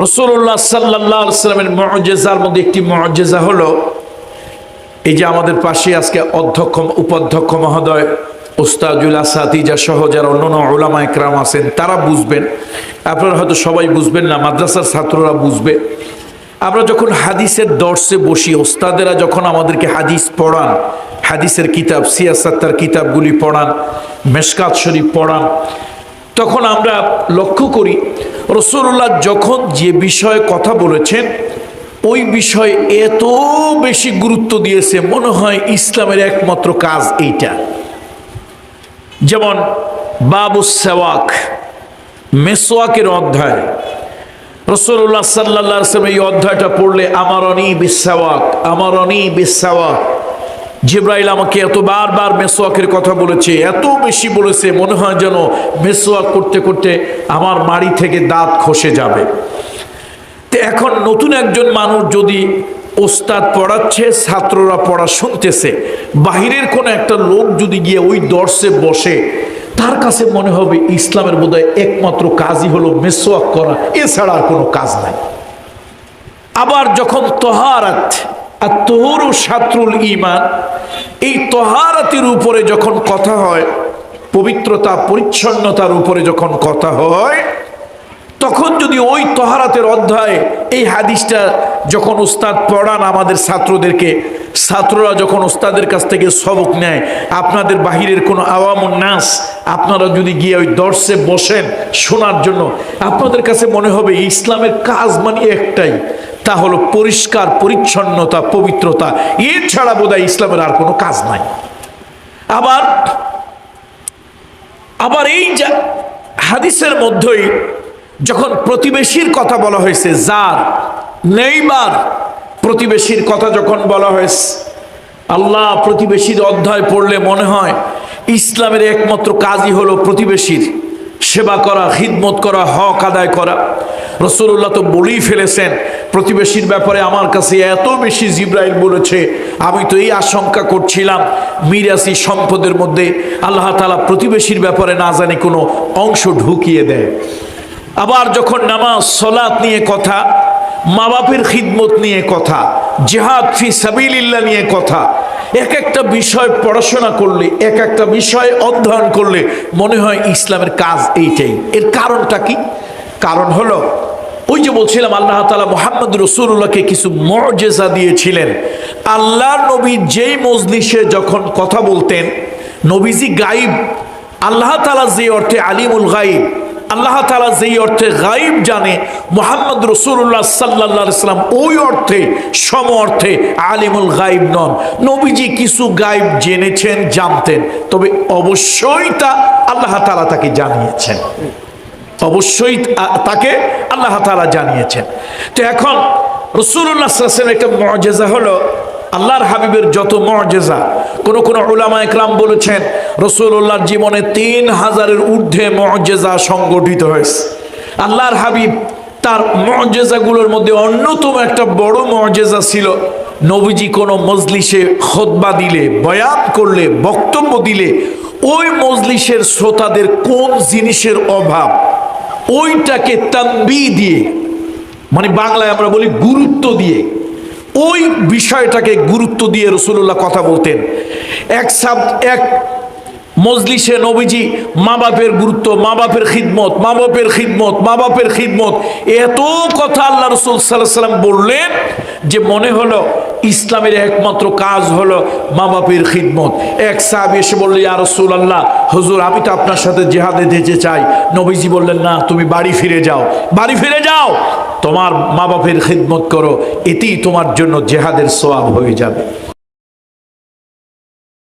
রসুল্লাহ সাল্লাহ সাল্লামের মজেজার মধ্যে একটি মজেজা হলো, এই যে আমাদের পাশে আজকে অধ্যক্ষ, উপাধ্যক্ষ মহোদয় ওস্তাজুল আসাতিজা সহ যারা অন্যান্য ওলামা একরাম আছেন, তারা বুঝবেন। আপনারা হয়তো সবাই বুঝবেন না, মাদ্রাসার ছাত্ররা বুঝবে। আমরা যখন হাদিসের দর্শে বসি ওস্তাদেরা যখন আমাদেরকে হাদিস পড়ান, হাদিসের কিতাব, সিয়াসাত্তার কিতাবগুলি পড়ান, মেশকাত শরীফ পড়ান, তখন আমরা লক্ষ্য করি রসুল্লাহ যখন যে বিষয়ে কথা বলেছেন, ওই বিষয়ে এত বেশি গুরুত্ব দিয়েছে, মনে হয় ইসলামের একমাত্র কাজ এইটা। যেমন বাবু সেওয়াক, মেসোয়াকের অধ্যায়। রসুল্লাহ সাল্লাহ এই অধ্যায়টা পড়লে আমার অনি বিশ্বাওয়াক আমার অনি বিশ্বাওয়াক জিব্রাইল আমাকে এত বারবার মেসোয়াকের কথা বলেছে, এত বেশি বলেছে, মনে হয় যেন মেসোয়াক করতে করতে আমার মাড়ি থেকে দাঁত খসে যাবে। তো এখন নতুন একজন মানুষ যদি ওস্তাদ পড়াচ্ছে, ছাত্ররা পড়া শুনতেছে, বাহিরের কোনো একটা লোক যদি গিয়ে ওই দর্শে বসে, তার কাছে মনে হবে ইসলামের বোধহয় একমাত্র কাজই হলো মেসোয়াক করা, এছাড়া আর কোনো কাজ নাই। আবার যখন তহারাত আর তোহরু সাত্রুল ইমান এই তহারাতের উপরে যখন কথা হয়, পবিত্রতা, পরিচ্ছন্নতার উপরে যখন কথা হয়, তখন যদি ওই তহারাতের অধ্যায় এই হাদিসটা যখন উস্তাদ পড়ান আমাদের ছাত্রদেরকে, ছাত্ররা যখন ওস্তাদের কাছ থেকে সবক নেয়, আপনাদের বাহিরের কোনো আওয়াম নাস, আপনারা যদি গিয়ে ওই দর্শে বসেন শোনার জন্য, আপনাদের কাছে মনে হবে ইসলামের কাজ মানে একটাই তা হলো পরিষ্কার, পরিচ্ছন্নতা, পবিত্রতা। এছাড়া বোধহয় ইসলামের আর কোনো কাজ নাই। আবার আবার এই হাদিসের মধ্যেই যখন প্রতিবেশীর কথা বলা হয়েছে, যার নেইবার প্রতিবেশীর কথা যখন বলা হয়েছে, আল্লাহ প্রতিবেশীর অধ্যায় পড়লে মনে হয় ইসলামের একমাত্র কাজই হলো প্রতিবেশীর সেবা করা, খিদমত করা, হক আদায় করা। রসুল্লাহ তো বলেই ফেলেছেন, প্রতিবেশীর ব্যাপারে আমার কাছে এত বেশি জিব্রাইল বলেছে, আমি তো এই আশঙ্কা করছিলাম মিরাসি সম্পদের মধ্যে আল্লাহ তালা প্রতিবেশীর ব্যাপারে না জানি কোনো অংশ ঢুকিয়ে দেয়। আবার যখন নামাজ, সলাৎ নিয়ে কথা মা বাপের খিদমত নিয়ে কথা, জেহাদ ফি সাবিল্লা নিয়ে কথা এক একটা বিষয় পড়াশোনা করলে এক একটা বিষয় অধ্যয়ন করলে মনে হয় ইসলামের কাজ এইটাই। এর কারণটা কি? কারণ হলো, ওই যে বলছিলাম, আল্লাহ তালা মোহাম্মদ রসুল্লাহকে কিছু মর্যাদা দিয়েছিলেন। আল্লাহ নবী যেই মজলিসে যখন কথা বলতেন, নবীজি গাইব, আল্লাহ তালা যে অর্থে আলিমুল গাইব আল্লাহ তালা যেই অর্থে গাইব জানে, মোহাম্মদ রসুল্লাহ সাল্লাহ সাল্লাম ওই অর্থে, সম অর্থে আলিমুল গাইব নন। নবীজি কিছু গাইব জেনেছেন, জানতেন, তবে অবশ্যই তা আল্লাহ তালা তাকে জানিয়েছেন। অবশ্যই তাকে আল্লাহ তালা জানিয়েছেন। তো এখন রসুল্লাহ একটা মজেজা হলো, আল্লাহর হাবিবের যত মর্যাদা কোন কোন ওলামা একরাম বলেছেন রসুল্লাহর জীবনে তিন হাজারের ঊর্ধ্বে মর্যাদা সংগঠিত হয়েছে। আল্লাহর হাবিব তার মর্যাদাগুলোর মধ্যে অন্যতম একটা বড় মর্যাদা ছিল, নবীজি কোনো মজলিসে খোদবা দিলে বয়ান করলে, বক্তব্য দিলে, ওই মজলিসের শ্রোতাদের কোন জিনিসের অভাব, ওইটাকে তাম্বি দিয়ে মানে বাংলায় আমরা বলি গুরুত্ব দিয়ে ওই বিষয়টাকে গুরুত্ব দিয়ে রসুল্লাহ কথা বলতেন। এক সাব এক মজলিসে নবীজি মা বাপের গুরুত্ব মা বাপের খিদমত মা বাপের খিদমত মা বাপের খিদমত, এত কথা আল্লাহ রসুল সাল্লাহ সাল্লাম বললেন যে মনে হলো ইসলামের একমাত্র কাজ হলো মা বাপের খিদমত। এক সাহেব এসে বলল, ইয়া রসুল আল্লাহ হুজুর, আমি তো আপনার সাথে জেহাদে যেতে চাই। নবীজি বললেন, না, তুমি বাড়ি ফিরে যাও। বাড়ি ফিরে যাও? তোমার মা বাপের খিদমত করো, এতেই তোমার জন্য জেহাদের সোয়াব হয়ে যাবে।